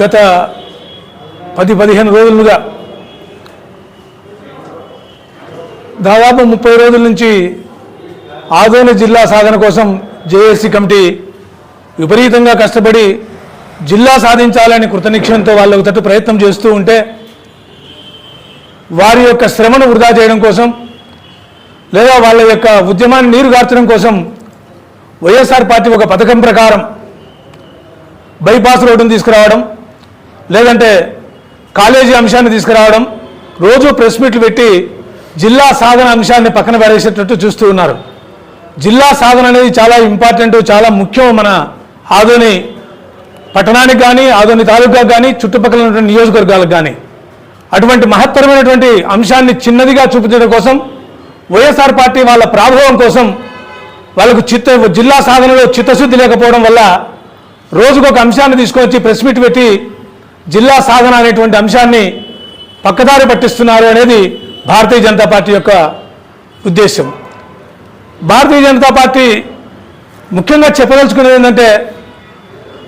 గత పది పదిహేను రోజులుగా దాదాపు ముప్పై రోజుల నుంచి ఆదోని జిల్లా సాధన కోసం జేఏసీ కమిటీ విపరీతంగా కష్టపడి జిల్లా సాధించాలని కృతనిక్షణంతో వాళ్ళకు తట్టు ప్రయత్నం చేస్తూ ఉంటే వారి యొక్క శ్రమను వృధా చేయడం కోసం లేదా వాళ్ళ యొక్క ఉద్యమాన్ని నీరు గార్చడం కోసం వైఎస్ఆర్ పార్టీ ఒక పథకం ప్రకారం బైపాస్ రోడ్డును తీసుకురావడం లేదంటే కాలేజీ అంశాన్ని తీసుకురావడం రోజు ప్రెస్ మీట్లు పెట్టి జిల్లా సాధన అంశాన్ని పక్కన పడేసేటట్టు చూస్తూ ఉన్నారు. జిల్లా సాధన అనేది చాలా ఇంపార్టెంట్ చాలా ముఖ్యం మన ఆదోని పట్టణానికి కానీ ఆదోని తాలూకాకు కానీ చుట్టుపక్కల ఉన్నటువంటి నియోజకవర్గాలకు కానీ అటువంటి మహత్తరమైనటువంటి అంశాన్ని చిన్నదిగా చూపించడం కోసం వైఎస్ఆర్ పార్టీ వాళ్ళ ప్రాభవం కోసం వాళ్ళకు చిత్త జిల్లా సాధనలో చిత్తశుద్ధి లేకపోవడం వల్ల రోజుకు ఒక అంశాన్ని తీసుకొచ్చి ప్రెస్ మీట్ పెట్టి జిల్లా సాధన అనేటువంటి అంశాన్ని పక్కదారి పట్టిస్తున్నారు అనేది భారతీయ జనతా పార్టీ యొక్క ఉద్దేశం భారతీయ జనతా పార్టీ ముఖ్యంగా చెప్పదలుచుకునేది ఏంటంటే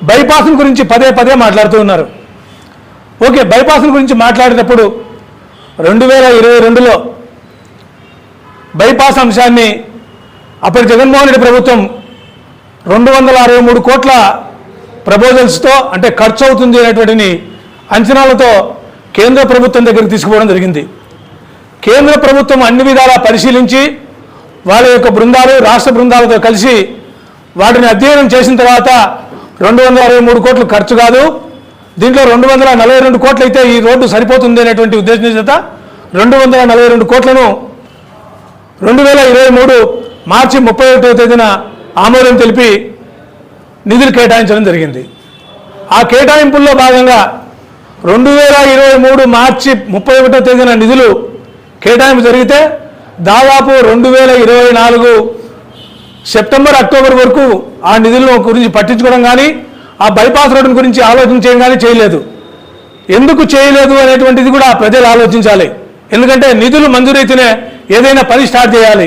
బైపాస్ గురించి పదే పదే మాట్లాడుతూ ఉన్నారు. ఓకే బైపాస్ గురించి మాట్లాడేటప్పుడు రెండు వేల ఇరవై రెండులో బైపాస్ అంశాన్ని అప్పటి జగన్మోహన్ రెడ్డి ప్రభుత్వం రెండు వందల అరవై మూడు కోట్ల ప్రపోజల్స్తో అంటే ఖర్చు అవుతుంది అనేటువంటిని అంచనాలతో కేంద్ర ప్రభుత్వం దగ్గరికి తీసుకుపోవడం జరిగింది. కేంద్ర ప్రభుత్వం అన్ని విధాలా పరిశీలించి వాళ్ళ యొక్క బృందాలు రాష్ట్ర బృందాలతో కలిసి వాటిని అధ్యయనం చేసిన తర్వాత రెండు వందల అరవై మూడు కోట్లు ఖర్చు కాదు దీంట్లో రెండు వందల నలభై రెండు కోట్లు అయితే ఈ రోడ్డు సరిపోతుంది అనేటువంటి ఉద్దేశం చేత రెండు వందల నలభై రెండు కోట్లను రెండు వేల ఇరవై మూడు మార్చి ముప్పై ఒకటో తేదీన ఆమోదం తెలిపి నిధులు కేటాయించడం జరిగింది. ఆ కేటాయింపుల్లో భాగంగా రెండు వేల ఇరవై మూడు మార్చి ముప్పై ఒకటో తేదీన నిధులు కేటాయింపు జరిగితే దాదాపు రెండు వేల ఇరవై నాలుగు సెప్టెంబర్ అక్టోబర్ వరకు ఆ నిధులను గురించి పట్టించుకోవడం కానీ ఆ బైపాస్ రోడ్డు గురించి ఆలోచన చేయడం కానీ చేయలేదు. ఎందుకు చేయలేదు అనేటువంటిది కూడా ప్రజలు ఆలోచించాలి. ఎందుకంటే నిధులు మంజూరైతేనే ఏదైనా పని స్టార్ట్ చేయాలి.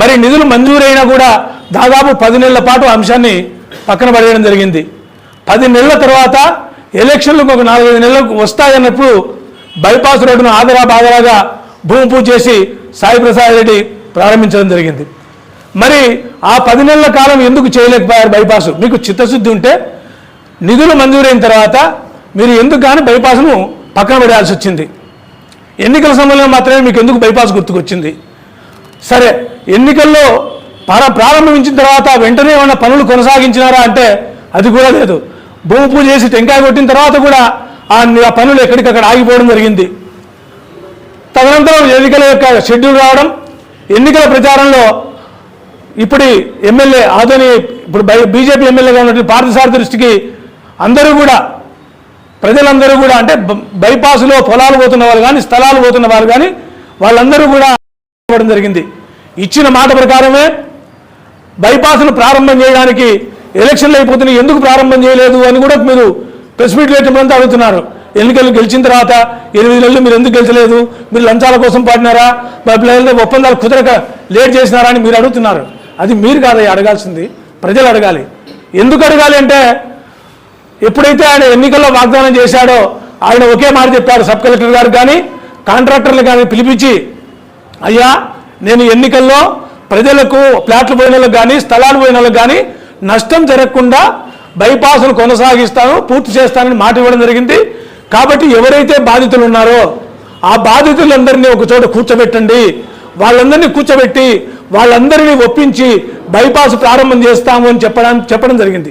మరి నిధులు మంజూరైనా కూడా దాదాపు పది నెలల పాటు అంశాన్ని పక్కన పడేయడం జరిగింది. పది నెలల తర్వాత ఎలక్షన్లకు ఒక నాలుగైదు నెలలకు వస్తాయన్నప్పుడు బైపాస్ రోడ్డును ఆదరా బాదరాగా భూమి పూజ చేసి సాయి ప్రసాద్ రెడ్డి ప్రారంభించడం జరిగింది. మరి ఆ పది నెలల కాలం ఎందుకు చేయలేకపోయారు బైపాస్? మీకు చిత్తశుద్ధి ఉంటే నిధులు మంజూరైన తర్వాత మీరు ఎందుకు కానీ బైపాస్ను పక్కన పడేయాల్సి వచ్చింది. ఎన్నికల సమయంలో మాత్రమే మీకు ఎందుకు బైపాస్ గుర్తుకొచ్చింది? సరే ఎన్నికల్లో పర ప్రారంభించిన తర్వాత వెంటనే ఏమైనా పనులు కొనసాగించినారా అంటే అది కూడా లేదు. భూమి పూజ చేసి టెంకాయ కొట్టిన తర్వాత కూడా ఆ పనులు ఎక్కడికక్కడ ఆగిపోవడం జరిగింది. తదనంతరం ఎన్నికల యొక్క షెడ్యూల్ రావడం ఎన్నికల ప్రచారంలో ఇప్పుడు ఎమ్మెల్యే ఆదోని ఇప్పుడు బీజేపీ ఎమ్మెల్యేగా ఉన్నటువంటి పార్థసారథి దృష్టికి అందరూ కూడా ప్రజలందరూ కూడా అంటే బైపాస్లో పొలాలు పోతున్న వాళ్ళు కానీ స్థలాలు పోతున్న వాళ్ళు కానీ వాళ్ళందరూ కూడా జరిగింది. ఇచ్చిన మాట ప్రకారమే బైపాస్ను ప్రారంభం చేయడానికి ఎలక్షన్లు అయిపోతున్నాయి. ఎందుకు ప్రారంభం చేయలేదు అని కూడా మీరు ప్రెస్ మీట్లు పెట్టినప్పుడు అడుగుతున్నారు. ఎన్నికలు గెలిచిన తర్వాత ఎనిమిది నెలలు మీరు ఎందుకు గెలిచలేదు? మీరు లంచాల కోసం పాడినారా? మా పిల్లలతో ఒప్పందాలు కుదరక లేట్ చేసినారా అని మీరు అడుగుతున్నారు. అది మీరు కాదయ్య అడగాల్సింది. ప్రజలు అడగాలి. ఎందుకు అడగాలి అంటే ఎప్పుడైతే ఆయన ఎన్నికల్లో వాగ్దానం చేశాడో ఆయన ఒకే మాట చెప్పారు సబ్ కలెక్టర్ గారు కానీ కాంట్రాక్టర్లు కానీ పిలిపించి అయ్యా నేను ఎన్నికల్లో ప్రజలకు ప్లాట్లు పోయిన వాళ్ళకి కానీ స్థలాలు పోయిన వాళ్ళకి కానీ నష్టం జరగకుండా బైపాసులు కొనసాగిస్తాను పూర్తి చేస్తానని మాట ఇవ్వడం జరిగింది. కాబట్టి ఎవరైతే బాధితులు ఉన్నారో ఆ బాధితులందరినీ ఒక చోట కూర్చోబెట్టండి. వాళ్ళందరినీ కూర్చోబెట్టి వాళ్ళందరినీ ఒప్పించి బైపాస్ ప్రారంభం చేస్తాము అని చెప్పడం చెప్పడం జరిగింది.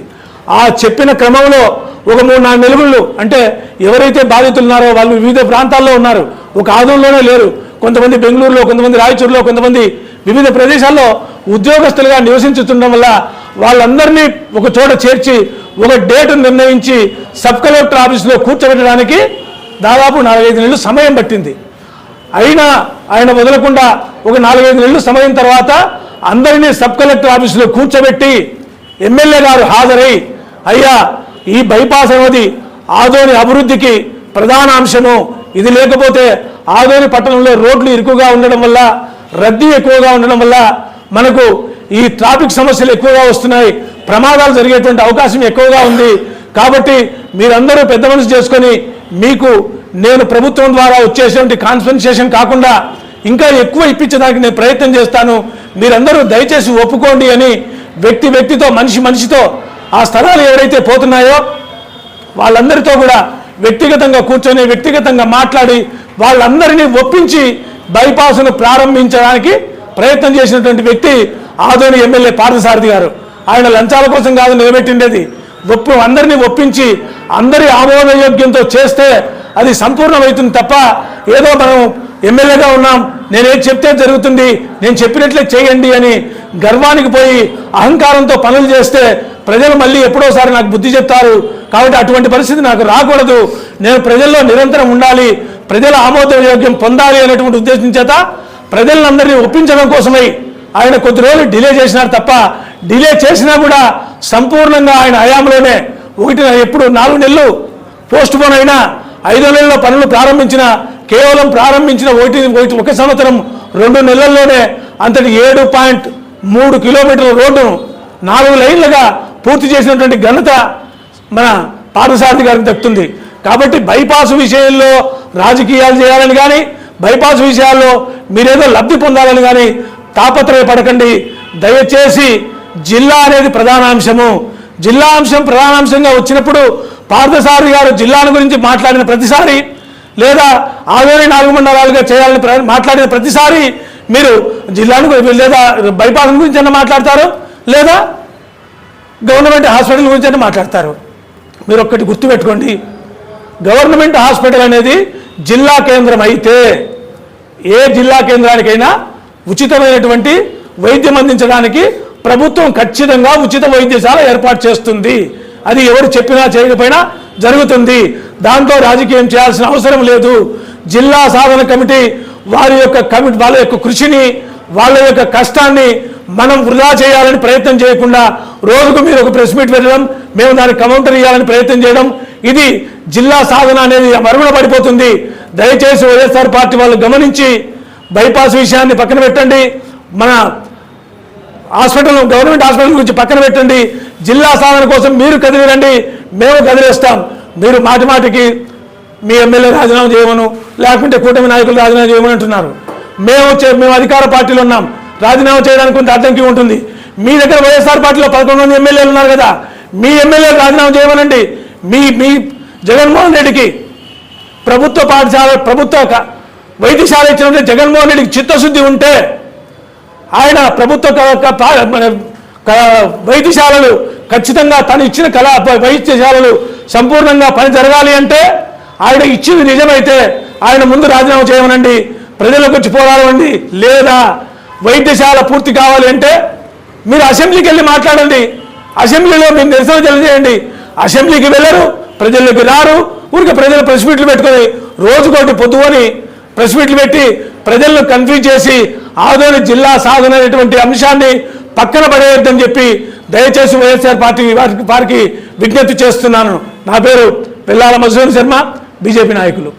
ఆ చెప్పిన క్రమంలో ఒక మూడు నాలుగు నెలలు అంటే ఎవరైతే బాధితులు ఉన్నారో వాళ్ళు వివిధ ప్రాంతాల్లో ఉన్నారు. ఒక ఆదంలోనే లేరు. కొంతమంది బెంగళూరులో కొంతమంది రాయచూరులో కొంతమంది వివిధ ప్రదేశాల్లో ఉద్యోగస్తులుగా నివసించుతుండడం వల్ల వాళ్ళందరినీ ఒక చోట చేర్చి ఒక డేట్ నిర్ణయించి సబ్ కలెక్టర్ ఆఫీసులో కూర్చోబెట్టడానికి దాదాపు నాలుగైదు నెలలు సమయం పట్టింది. అయినా ఆయన వదలకుండా ఒక నాలుగైదు నెలలు సమయం తర్వాత అందరినీ సబ్ కలెక్టర్ ఆఫీసులో కూర్చోబెట్టి ఎమ్మెల్యే గారు హాజరై అయ్యా ఈ బైపాస్ అనేది ఆదోని అభివృద్ధికి ప్రధాన అంశము ఇది లేకపోతే ఆదోని పట్టణంలో రోడ్లు ఇరుకుగా ఉండడం వల్ల రద్దీ ఎక్కువగా ఉండడం వల్ల మనకు ఈ ట్రాఫిక్ సమస్యలు ఎక్కువగా వస్తున్నాయి. ప్రమాదాలు జరిగేటువంటి అవకాశం ఎక్కువగా ఉంది. కాబట్టి మీరందరూ పెద్ద మనసు చేసుకొని మీకు నేను ప్రభుత్వం ద్వారా వచ్చేటువంటి కాన్సన్సేషన్ కాకుండా ఇంకా ఎక్కువ ఇప్పించడానికి నేను ప్రయత్నం చేస్తాను. మీరందరూ దయచేసి ఒప్పుకోండి అని వ్యక్తి వ్యక్తితో మనిషి మనిషితో ఆ స్థలాలు ఎవరైతే పోతున్నాయో వాళ్ళందరితో కూడా వ్యక్తిగతంగా కూర్చొని వ్యక్తిగతంగా మాట్లాడి వాళ్ళందరినీ ఒప్పించి బైపాస్ను ప్రారంభించడానికి ప్రయత్నం చేసినటువంటి వ్యక్తి ఆదోని ఎమ్మెల్యే పార్థసారథి గారు. ఆయన లంచాల కోసం కాదు నిలబెట్టిండేది. ఒప్పు అందరినీ ఒప్పించి అందరి ఆమోదయోగ్యంతో చేస్తే అది సంపూర్ణమవుతుంది తప్ప ఏదో మనం ఎమ్మెల్యేగా ఉన్నాం నేనేం చెప్తే జరుగుతుంది నేను చెప్పినట్లే చేయండి అని గర్వానికి పోయి అహంకారంతో పనులు చేస్తే ప్రజలు మళ్ళీ ఎప్పుడోసారి నాకు బుద్ధి చెప్తారు. కాబట్టి అటువంటి పరిస్థితి నాకు రాకూడదు. నేను ప్రజల్లో నిరంతరం ఉండాలి. ప్రజల ఆమోదయోగ్యం పొందాలి అనేటువంటి ఉద్దేశం చేత ప్రజలందరినీ ఒప్పించడం కోసమై ఆయన కొద్ది రోజులు డిలే చేసినారు తప్ప డిలే చేసినా కూడా సంపూర్ణంగా ఆయన హయాంలోనే ఒకటి ఎప్పుడు నాలుగు నెలలు పోస్ట్ పోన్ అయినా ఐదో నెలల్లో పనులు ప్రారంభించిన కేవలం ప్రారంభించిన ఒకటి ఒకటి ఒక సంవత్సరం రెండు నెలల్లోనే అంతటి ఏడు పాయింట్ మూడు కిలోమీటర్ల రోడ్డును నాలుగు లైన్లుగా పూర్తి చేసినటువంటి ఘనత మన పార్థసారథి గారికి దక్కుతుంది కాబట్టి బైపాస్ విషయంలో రాజకీయాలు చేయాలని కానీ బైపాస్ విషయాల్లో మీరేదో లబ్ధి పొందాలని కానీ తాపత్రయపడకండి. దయచేసి జిల్లా అనేది ప్రధాన అంశము జిల్లా అంశం ప్రధాన అంశంగా వచ్చినప్పుడు పార్థసారథి గారు జిల్లాను గురించి మాట్లాడిన ప్రతిసారి లేదా ఆదోని నాలుగు మండలాలుగా చేయాలని మాట్లాడిన ప్రతిసారి మీరు జిల్లాను లేదా బైపాస్ గురించి అయినా మాట్లాడతారు లేదా గవర్నమెంట్ హాస్పిటల్ గురించి అయినా మాట్లాడతారు. మీరు ఒక్కటి గుర్తుపెట్టుకోండి. గవర్నమెంట్ హాస్పిటల్ అనేది జిల్లా కేంద్రం అయితే ఏ జిల్లా కేంద్రానికైనా ఉచితమైనటువంటి వైద్యం అందించడానికి ప్రభుత్వం ఖచ్చితంగా ఉచిత వైద్యశాల ఏర్పాటు చేస్తుంది. అది ఎవరు చెప్పినా చేయకపోయినా జరుగుతుంది. దాంతో రాజకీయం చేయాల్సిన అవసరం లేదు. జిల్లా సాధన కమిటీ వారి యొక్క కమిటీ వాళ్ళ యొక్క కృషిని వాళ్ళ యొక్క కష్టాన్ని మనం వృధా చేయాలని ప్రయత్నం చేయకుండా రోజుకు మీరు ఒక ప్రెస్ మీట్ వెళ్ళడం మేము దానికి కౌంటర్ ఇవ్వాలని ప్రయత్నం చేయడం ఇది జిల్లా సాధన అనేది మరుగున పడిపోతుంది. దయచేసి వైఎస్ఆర్ పార్టీ వాళ్ళు గమనించి బైపాస్ విషయాన్ని పక్కన పెట్టండి. మన హాస్పిటల్ గవర్నమెంట్ హాస్పిటల్ గురించి పక్కన పెట్టండి. జిల్లా సాధన కోసం మీరు కదిలిరండి మేము కదిలేస్తాం. మీరు మాటి మాటికి మీ ఎమ్మెల్యే రాజీనామా చేయమను లేకుంటే కూటమి నాయకులు రాజీనామా చేయమని అంటున్నారు. మేము మేము అధికార పార్టీలో ఉన్నాం. రాజీనామా చేయడానికి కొంత అడ్డంకి ఉంటుంది? మీ దగ్గర వైఎస్ఆర్ పార్టీలో పదకొండు మంది ఎమ్మెల్యేలు ఉన్నారు కదా మీ ఎమ్మెల్యే రాజీనామా చేయమనండి. మీ మీ జగన్మోహన్ రెడ్డికి ప్రభుత్వ పాఠశాల ప్రభుత్వ క- వైద్యశాల ఇచ్చినట్టు జగన్మోహన్ రెడ్డికి చిత్తశుద్ధి ఉంటే ఆయన ప్రభుత్వ వైద్యశాలలు ఖచ్చితంగా తను ఇచ్చిన కళా వైద్యశాలలు సంపూర్ణంగా పని జరగాలి అంటే ఆయన ఇచ్చింది నిజమైతే ఆయన ముందు రాజీనామా చేయమనండి. ప్రజలకు వచ్చి పోరాడమండి. లేదా వైద్యశాల పూర్తి కావాలి అంటే మీరు అసెంబ్లీకి వెళ్ళి మాట్లాడండి. అసెంబ్లీలో మీరు నిరసన తెలియజేయండి. అసెంబ్లీకి వెళ్ళరు ప్రజల్లోకి రారు. ఊరికి ప్రజలు ప్రెస్ మీట్లు పెట్టుకొని రోజుకోటి పొద్దుకొని ప్రెస్ మీట్లు పెట్టి ప్రజలను కన్ఫ్యూజ్ చేసి ఆదోని జిల్లా సాధన అనేటువంటి అంశాన్ని పక్కన పడేయొద్దని చెప్పి దయచేసి వైఎస్ఆర్ పార్టీ వారికి వారికి విజ్ఞప్తి చేస్తున్నాను. నా పేరు పిల్లాల మధుసూదన్ శర్మ బీజేపీ నాయకులు.